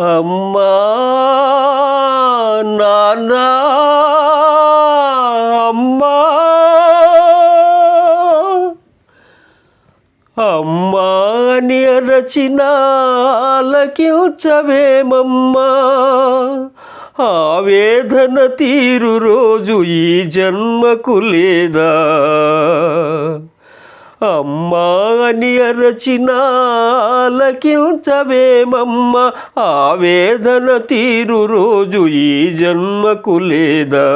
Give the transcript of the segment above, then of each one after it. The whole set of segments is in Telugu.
అమ్మా నాన్న అమ్మా. అమ్మా అని రచిన ఆలకించవేమమ్మా ఆవేదన తీరు రోజు ఈ జన్మకు లేదా? అమ్మా అని అరచిన ఆలకించవేమమ్మ? ఆవేదన తీరు రోజు ఈ జన్మకు లేదా?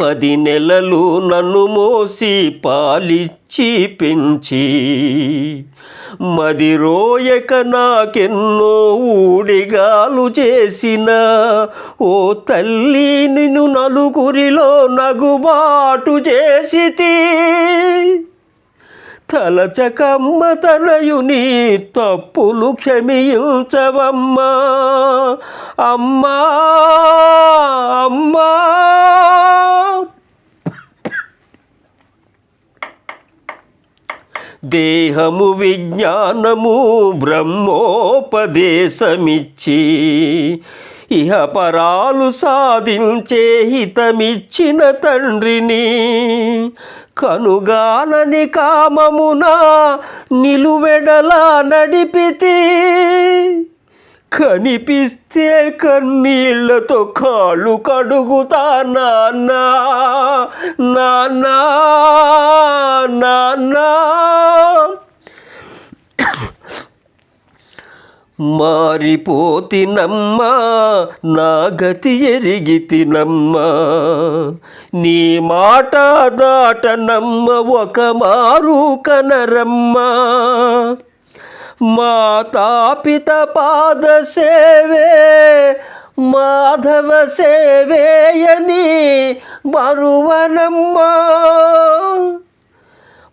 పది నెలలు నన్ను మోసి పాలిచ్చి పెంచి మది రోయక నాకెన్నో ఊడిగాలు చేసిన. ఓ తల్లి నిన్ను నలుగురిలో నగుబాటు చేసితి. తలచకమ్మ తనయుని తప్పులు క్షమించవమ్మా. అమ్మా అమ్మా. దేహము విజ్ఞానము బ్రహ్మోపదేశమిచ్చి ఇహ పరాలు సాధించే హితమిచ్చిన తండ్రిని కనుగానని కామమున నిలువెడలా నడిపితే. కనిపిస్తే కన్నీళ్ళతో కాళ్ళు కడుగుతా నాన్న నాన్న నాన్న. మారిపోతినమ్మా నా గతి ఎరిగితినమ్మా. నీ మాట దాటనమ్మ ఒక మారు కనరమ్మా. మాతాపిత పాద సేవే మాధవ సేవేయని మరువనమ్మ.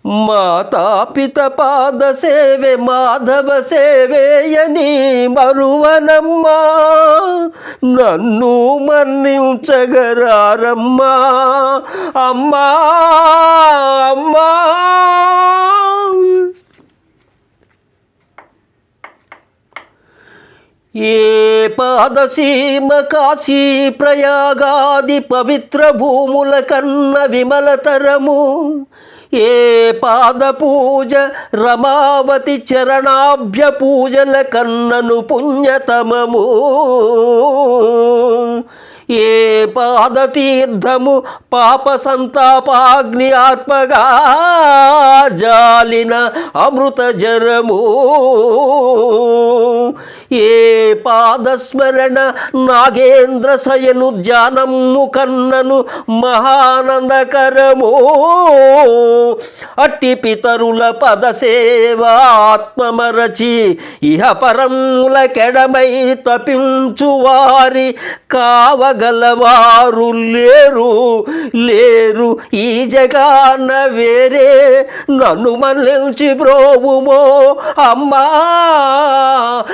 మాతాపిత పాద సేవే మాధవ సేవేయని మరువనమ్మ. నన్ను మన్నించగరారమ్మా. అమ్మా అమ్మా. ఏ పాదసీమ కాశీ ప్రయాగాది పవిత్ర భూముల కన్న విమలతరము ఏ పాద పూజ రమావతి చరణాభ్య పూజల కన్నను పుణ్యతమము. ఏ పాదతీర్థము పాప సంతాపాగ్ని ఆత్మగా జాలిన అమృత జరము? ఏ పాదస్మరణ నాగేంద్ర శయను ధ్యానము కన్నను మహానందకరము? అట్టి పితరుల పద ఇహ పరముల కెడమై తపించు వారి గలవారు లేరు లేరు ఈ జగాన వేరే. నన్ను మళ్ళించి బ్రోవుమో అమ్మా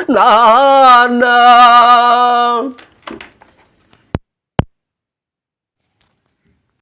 నాన్న.